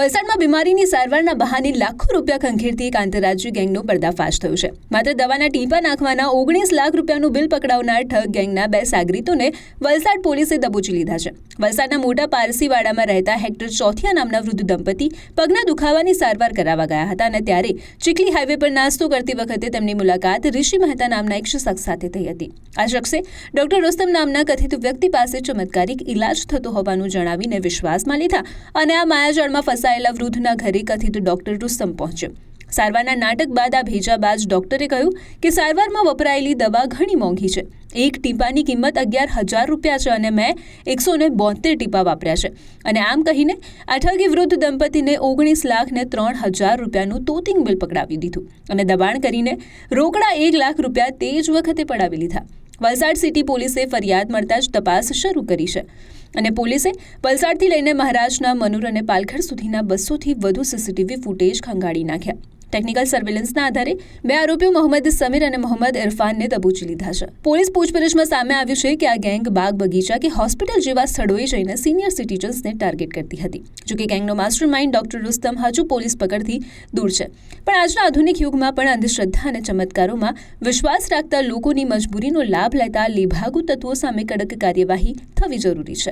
વલસાડમાં બીમારીની સારવારના બહાને લાખો રૂપિયા ખંખેરતી એક આંતરરાજ્ય ગેંગનો પર્દાફાશ થયો છે. માત્ર દવાના ટીપા નાખવાના ઓગણીસ લાખ રૂપિયાનું બિલ પકડાવનાર ઠગ ગેંગના બે સાગરીતોને વલસાડ પોલીસે દબોચી લીધા છે. વલસાડના મોટા પારસીવાડામાં રહેતા હેક્ટર ચોથિયા નામના વૃદ્ધ દંપતી પગના દુખાવાની સારવાર કરાવવા ગયા હતા અને ત્યારે ચીખલી હાઈવે પર નાસ્તો કરતી વખતે તેમની મુલાકાત ઋષિ મહેતા નામના એક શખ્સ સાથે થઈ હતી. આ શખ્સે ડોક્ટર રોસ્તમ નામના કથિત વ્યક્તિ પાસે ચમત્કારિક ઇલાજ થતો હોવાનું જણાવીને વિશ્વાસમાં લીધા અને આ માયાજાળમાં ફસાયેલા વૃદ્ધના ઘરે કથિત ડોક્ટર રુસ્તમ પહોંચ્યો. સારવારના નાટક બાદ આ ભેજા બાદ ડોક્ટરે કહ્યું કે સારવારમાં વપરાયેલી દવા ઘણી મોંઘી છે. એક ટીપાની કિંમત અગિયાર હજાર રૂપિયા છે અને મેં એકસો ને બોતેર ટીપા વાપર્યા છે. અને આમ કહીને આ વૃદ્ધ દંપતીને ઓગણીસ લાખ ને ત્રણ હજાર રૂપિયાનું તોતિંગ બિલ પકડાવી દીધું. અને દબાણ કરીને રોકડા એક લાખ રૂપિયા તે જ વખતે પડાવી લીધા. વલસાડ સિટી પોલીસે ફરિયાદ મળતા જ તપાસ શરૂ કરી છે. અને પોલીસે વલસાડથી લઈને મહારાષ્ટ્રના મનુર અને પાલઘર સુધીના બસોથી વધુ સીસીટીવી ફૂટેજ ખંગાળી નાખ્યા. ટેકનિકલ સર્વેલન્સના આધારે બે આરોપીઓ મોહમ્મદ સમીર અને મોહમ્મદ ઇરફાનને દબોચી લીધા છે. પોલીસ પૂછપરછમાં સામે આવ્યું છે કે આ ગેંગ બાગ બગીચા કે હોસ્પિટલ જેવા સ્થળોએ જઈને સિનિયર સિટીઝન્સને ટાર્ગેટ કરતી હતી જોકે ગેંગનો માસ્ટર માઇન્ડ ડોક્ટર રુસ્તમ હજુ પોલીસ પકડથી દૂર છે. પણ આજના આધુનિક યુગમાં પણ અંધશ્રદ્ધા અને ચમત્કારોમાં વિશ્વાસ રાખતા લોકોની મજબૂરીનો લાભ લેતા લેભાગુ તત્વો સામે કડક કાર્યવાહી થવી જરૂરી છે.